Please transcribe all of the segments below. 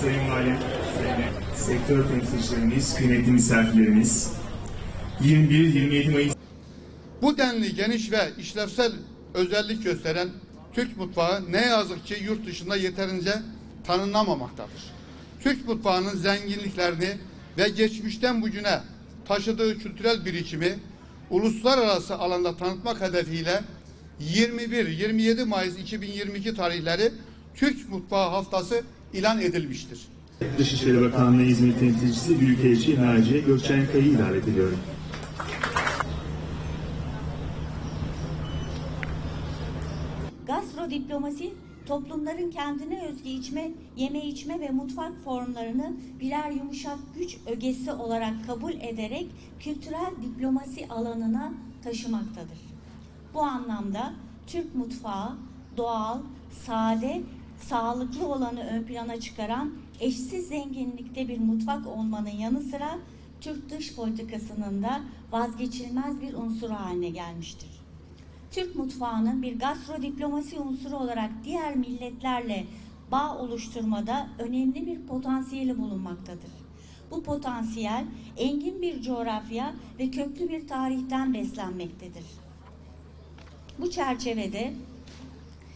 Sayın Valim, sektör temsilcilerimiz, kıymetli misafirlerimiz, 21-27 Mayıs... Bu denli geniş ve işlevsel özellik gösteren Türk mutfağı ne yazık ki yurt dışında yeterince tanınamamaktadır. Türk mutfağının zenginliklerini ve geçmişten bugüne taşıdığı kültürel birikimi uluslararası alanda tanıtmak hedefiyle 21-27 Mayıs 2022 tarihleri Türk Mutfağı Haftası ilan edilmiştir. Dışişleri Bakanlığı İzmir Temsilcisi Büyükelçi Naciye Gökçenkaya'yı davet ediyorum. Gastrodiplomasi, toplumların kendine özgü içme, yeme içme ve mutfak formlarını birer yumuşak güç ögesi olarak kabul ederek kültürel diplomasi alanına taşımaktadır. Bu anlamda Türk mutfağı doğal, sade, sağlıklı olanı ön plana çıkaran eşsiz zenginlikte bir mutfak olmanın yanı sıra Türk dış politikasının da vazgeçilmez bir unsuru haline gelmiştir. Türk mutfağının bir gastrodiplomasi unsuru olarak diğer milletlerle bağ oluşturmada önemli bir potansiyeli bulunmaktadır. Bu potansiyel engin bir coğrafya ve köklü bir tarihten beslenmektedir. Bu çerçevede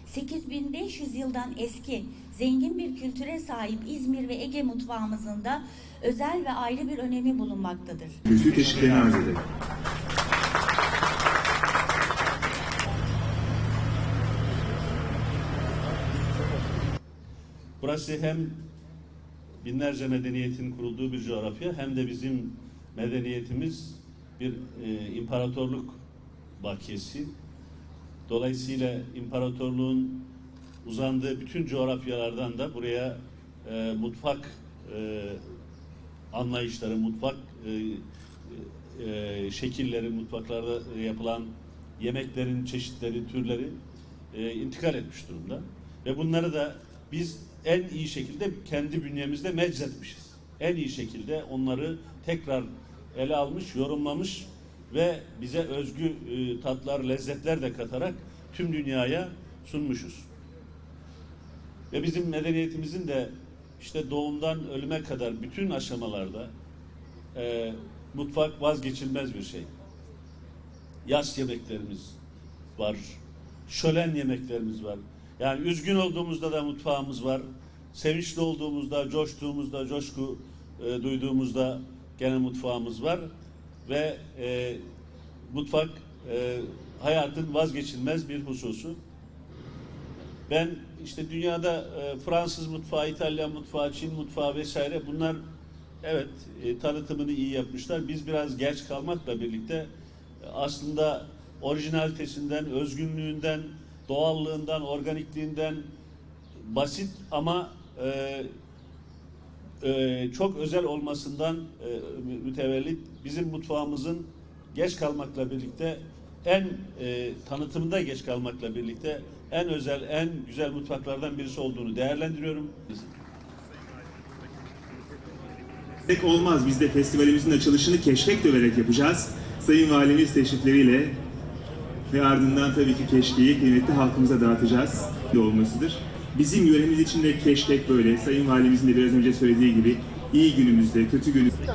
8500 yıldan eski zengin bir kültüre sahip İzmir ve Ege mutfağımızın da özel ve ayrı bir önemi bulunmaktadır. Kültür teşviklerini arz. Burası hem binlerce medeniyetin kurulduğu bir coğrafya hem de bizim medeniyetimiz bir e, imparatorluk bakiyesi. Dolayısıyla imparatorluğun uzandığı bütün coğrafyalardan da buraya e, mutfak e, anlayışları, mutfak e, e, şekilleri, mutfaklarda yapılan yemeklerin çeşitleri, türleri e, intikal etmiş durumda. Ve bunları da biz en iyi şekilde kendi bünyemizde meczetmişiz. En iyi şekilde onları tekrar ele almış, yorumlamış ve bize özgü e, tatlar, lezzetler de katarak tüm dünyaya sunmuşuz. Ve bizim medeniyetimizin de işte doğumdan ölüme kadar bütün aşamalarda e, mutfak vazgeçilmez bir şey. Yaz yemeklerimiz var, şölen yemeklerimiz var. Yani üzgün olduğumuzda da mutfağımız var. Sevinçli olduğumuzda, coştuğumuzda, coşku e, duyduğumuzda gene mutfağımız var. Ve e, mutfak e, hayatın vazgeçilmez bir hususu. Ben işte dünyada e, Fransız mutfağı, İtalyan mutfağı, Çin mutfağı vesaire bunlar evet e, tanıtımını iyi yapmışlar. Biz biraz geç kalmakla birlikte e, aslında orijinalitesinden, özgünlüğünden, doğallığından, organikliğinden basit ama e, e, çok özel olmasından e, mütevellit bizim mutfağımızın geç kalmakla birlikte en e, tanıtımında geç kalmakla birlikte en özel, en güzel mutfaklardan birisi olduğunu değerlendiriyorum. Tek olmaz. Biz de festivalimizin açılışını keşkek döverek yapacağız. Sayın Valimiz teşrifleriyle ve ardından tabii ki keşkeyi kıymetli halkımıza dağıtacağız olmasıdır. Bizim yöremiz için de keşkek böyle. Sayın Valimizin de biraz önce söylediği gibi iyi günümüzde, kötü günümüzde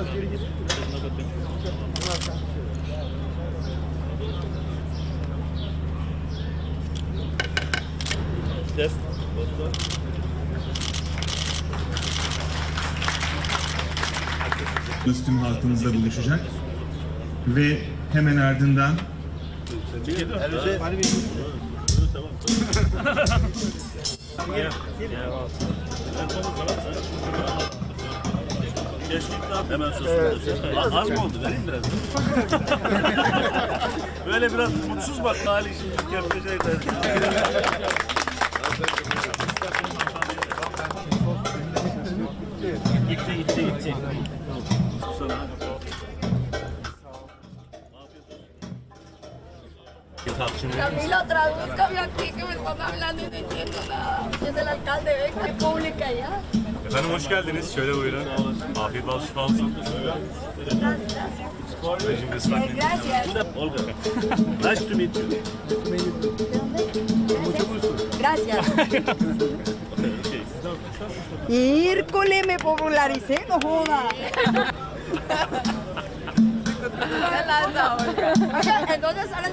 Test. tüm halkımızla buluşacak. Ve hemen ardından Hemen sosu. Az mı oldu? Vereyim biraz. Böyle biraz mutsuz bak hali şimdi gitti Camilo, tradúzcame aquí que me están hablando y no entiendo nada. Es el alcalde, ve, qué pública ya. Efendim hoş geldiniz. Şöyle buyurun. Afiyet olsun. Rejim ıslak Eh, Gracias. Olga. Nice to meet you. Gracias. Hírcole, me popularicé, no joda. Qué lanza, Olga. Oiga, ¿en dónde sale